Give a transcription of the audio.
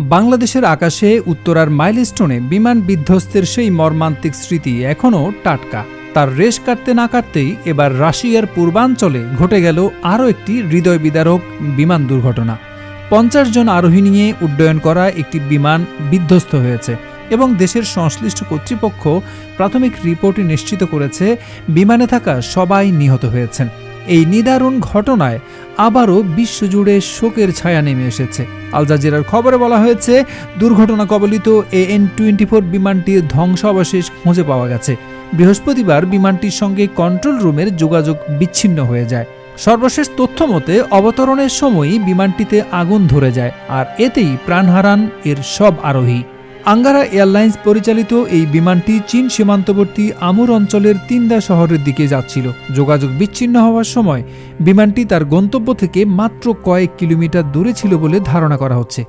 বাংলাদেশের আকাশে উত্তরার মাইলস্টোনে বিমান বিধ্বস্তের সেই মর্মান্তিক স্মৃতি এখনও টাটকা। তার রেশ কাটতে না কাটতেই এবার রাশিয়ার পূর্বাঞ্চলে ঘটে গেল আরও একটি হৃদয় বিদারক বিমান দুর্ঘটনা। পঞ্চাশ জন আরোহী নিয়ে উড্ডয়ন করা একটি বিমান বিধ্বস্ত হয়েছে এবং দেশের সংশ্লিষ্ট কর্তৃপক্ষ প্রাথমিক রিপোর্টে নিশ্চিত করেছে, বিমানে থাকা সবাই নিহত হয়েছেন। এই নিদারুণ ঘটনায় আবারও বিশ্বজুড়ে শোকের ছায়া নেমে এসেছে। আল জাজিরার খবরে বলা হয়েছে, দুর্ঘটনা কবলিত এ এন টোয়েন্টি ফোর বিমানটির ধ্বংসাবশেষ খুঁজে পাওয়া গেছে। বৃহস্পতিবার বিমানটির সঙ্গে কন্ট্রোল রুমের যোগাযোগ বিচ্ছিন্ন হয়ে যায়। সর্বশেষ তথ্য মতে, অবতরণের সময়ই বিমানটিতে আগুন ধরে যায়, আর এতেই প্রাণ হারান এর সব আরোহী। আঙ্গারা এয়ারলাইন্স পরিচালিত এই বিমানটি চীন সীমান্তবর্তী আমুর অঞ্চলের তিনদা শহরের দিকে যাচ্ছিল। যোগাযোগ বিচ্ছিন্ন হওয়ার সময় বিমানটি তার গন্তব্য থেকে মাত্র কয়েক কিলোমিটার দূরে ছিল বলে ধারণা করা হচ্ছে।